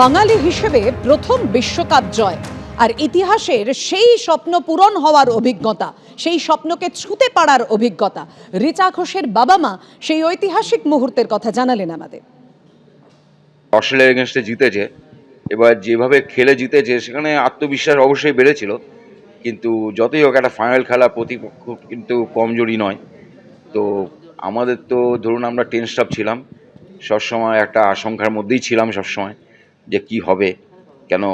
বাঙালি হিসেবে প্রথম বিশ্বকাপ জয়। আর ইতিহাসের সেই স্বপ্ন পূরণ হওয়ার অভিজ্ঞতা, সেই স্বপ্নকে ছুঁতে পারার অভিজ্ঞতা, রিচা ঘোষের বাবা মা সেই ঐতিহাসিক মুহূর্তের কথা জানালেন আমাদের। অস্ট্রেলিয়ার এগেনস্টে জিতেছে। এবার যেভাবে খেলে জিতেছে, সেখানে আত্মবিশ্বাস অবশ্যই বেড়েছিল। কিন্তু যতই হোক একটা ফাইনাল খেলা প্রতিপক্ষ কিন্তু কমজোরি নয়। তো আমাদের তো ধরুন আমরা টেন স্টাফ ছিলাম। সবসময় একটা আশঙ্কার মধ্যেই ছিলাম সবসময়। যে কি হবে। কেন?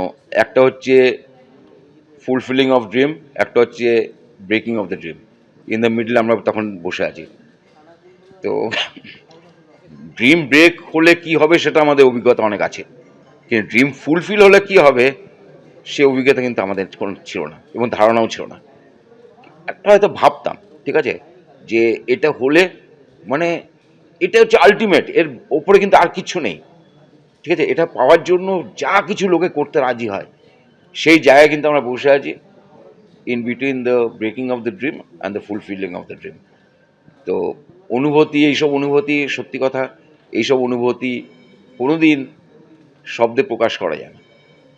একটা হচ্ছে ফুলফিলিং অফ ড্রিম একটা হচ্ছে breaking of the dream in the middle আমরা তখন বসে আছি। তো ড্রিম ব্রেক হলে কি হবে সেটা আমাদের অভিজ্ঞতা অনেক আছে। কিন্তু ড্রিম ফুলফিল হলে কি হবে, সে অভিজ্ঞতা কিন্তু আমাদের কোনো ছিল না এবং ধারণাও ছিল না। একটা হয়তো ভাবতাম, ঠিক আছে? যে এটা হলে মানে এটা হচ্ছে আলটিমেট এর ওপরে কিন্তু আর কিছু নেই। ঠিক আছে, এটা পাওয়ার জন্য যা কিছু লোকে করতে রাজি হয়, সেই জায়গায় কিন্তু আমরা বসে আছি in between the breaking of the dream and the fulfilling of the dream তো অনুভূতি, এইসব অনুভূতি, সত্যি কথা, এইসব অনুভূতি কোনোদিন শব্দে প্রকাশ করা যায় না।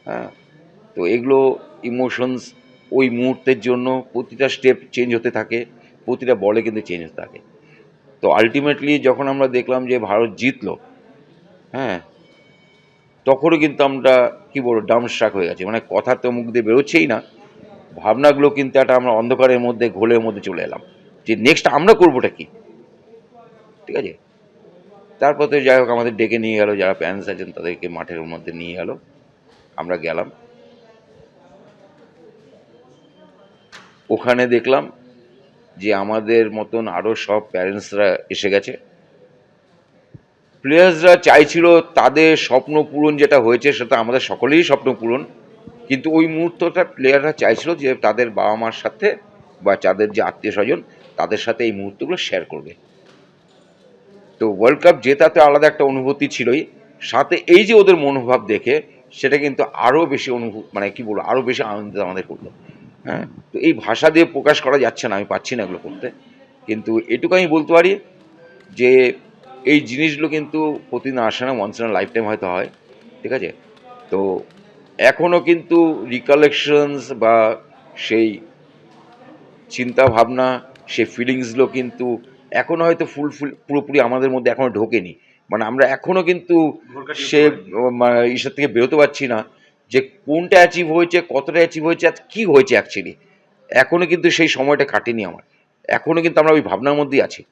হ্যাঁ তো এগুলো ইমোশনস ওই মুহূর্তের জন্য প্রতিটা স্টেপ চেঞ্জ হতে থাকে, প্রতিটা বলে কিন্তু চেঞ্জ হতে থাকে। তো আলটিমেটলি যখন আমরা দেখলাম যে ভারত জিতলো হ্যাঁ তখনও কিন্তু আমরা, কী বলব ডামস্ট্রাক হয়ে গেছে। মানে কথা তো মুখ দিয়ে বেরোচ্ছেই না। ভাবনাগুলো কিন্তু একটা আমরা অন্ধকারের মধ্যে, ঘোলের মধ্যে চলে এলাম। যে নেক্সট আমরা করবোটা কি? ঠিক আছে? তারপর তো যাই হোক, আমাদের ডেকে নিয়ে গেলো, যারা প্যারেন্টস আছেন তাদেরকে মাঠের মধ্যে নিয়ে গেল। আমরা গেলাম। ওখানে দেখলাম যে আমাদের মতন আরও সব প্যারেন্টসরা এসে গেছে। প্লেয়ার্সরা চাইছিল তাদের স্বপ্ন পূরণ যেটা হয়েছে সেটা আমাদের সকলেই স্বপ্ন পূরণ। কিন্তু ওই মুহূর্তটা প্লেয়াররা চাইছিল যে তাদের বাবা মার সাথে বা তাদের যে আত্মীয় স্বজন তাদের সাথে এই মুহূর্তগুলো শেয়ার করবে। তো ওয়ার্ল্ড কাপ জেতাতে আলাদা একটা অনুভূতি ছিলই। সাথে এই যে ওদের মনোভাব দেখে সেটা কিন্তু আরও বেশি অনুভূত মানে কি বলব আরও বেশি আনন্দিত আমাদের করল। হ্যাঁ? তো এই ভাষা দিয়ে প্রকাশ করা যাচ্ছে না, আমি পাচ্ছি না এগুলো করতে। কিন্তু এটুকু আমি বলতে পারি যে এই জিনিসগুলো কিন্তু প্রতিদিন আসে না ওয়ান্স ইন লাইফ টাইম হয়তো হয় ঠিক আছে? তো এখনও কিন্তু রিকালেকশনস বা সেই চিন্তা ভাবনা সেই ফিলিংসগুলো কিন্তু এখনও হয়তো ফুল ফুল পুরোপুরি আমাদের মধ্যে এখনও ঢোকেনি। মানে আমরা এখনও কিন্তু সে মানে ঈশ্বর থেকে বেরোতে পারছি না যে কোনটা অ্যাচিভ হয়েছে কতটা অ্যাচিভ হয়েছে আর কী হয়েছে অ্যাকচুয়ালি এখনও কিন্তু সেই সময়টা কাটেনি আমার। এখনও কিন্তু আমরা ওই ভাবনার মধ্যেই আছি।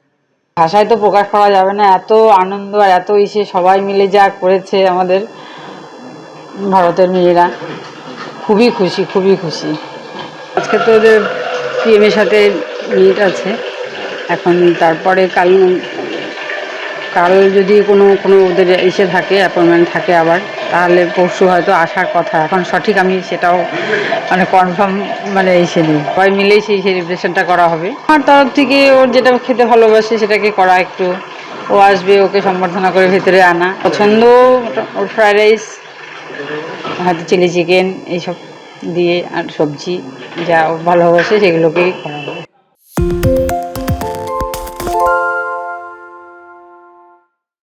ভাষায় তো প্রকাশ করা যাবে না, এত আনন্দ আর এত ইসে সবাই মিলে যা করেছে আমাদের ভারতের মেয়েরা। খুবই খুশি খুবই খুশি। আজকে তো ওদের পিএমের সাথে মিট আছে, এখন তারপরে কাল কাল যদি কোনো কোনো ওদের এসে থাকে অ্যাপয়েন্টমেন্ট থাকে আবার, তাহলে পরশু হয়তো আসার কথা। এখন সঠিক আমি সেটাও মানে কনফার্ম মানে এসে নিই সবাই মিলেই সেই সেলিব্রেশনটা করা হবে। আমার তরফ থেকে ওর যেটা খেতে ভালোবাসে সেটাকে করা একটু। ও আসবে, ওকে সম্বর্ধনা করে ভেতরে আনা। পছন্দ ওর ফ্রাইড রাইস হয়তো চিলি চিকেন এইসব দিয়ে আর সবজি যা ভালোবাসে সেগুলোকেই করা হবে।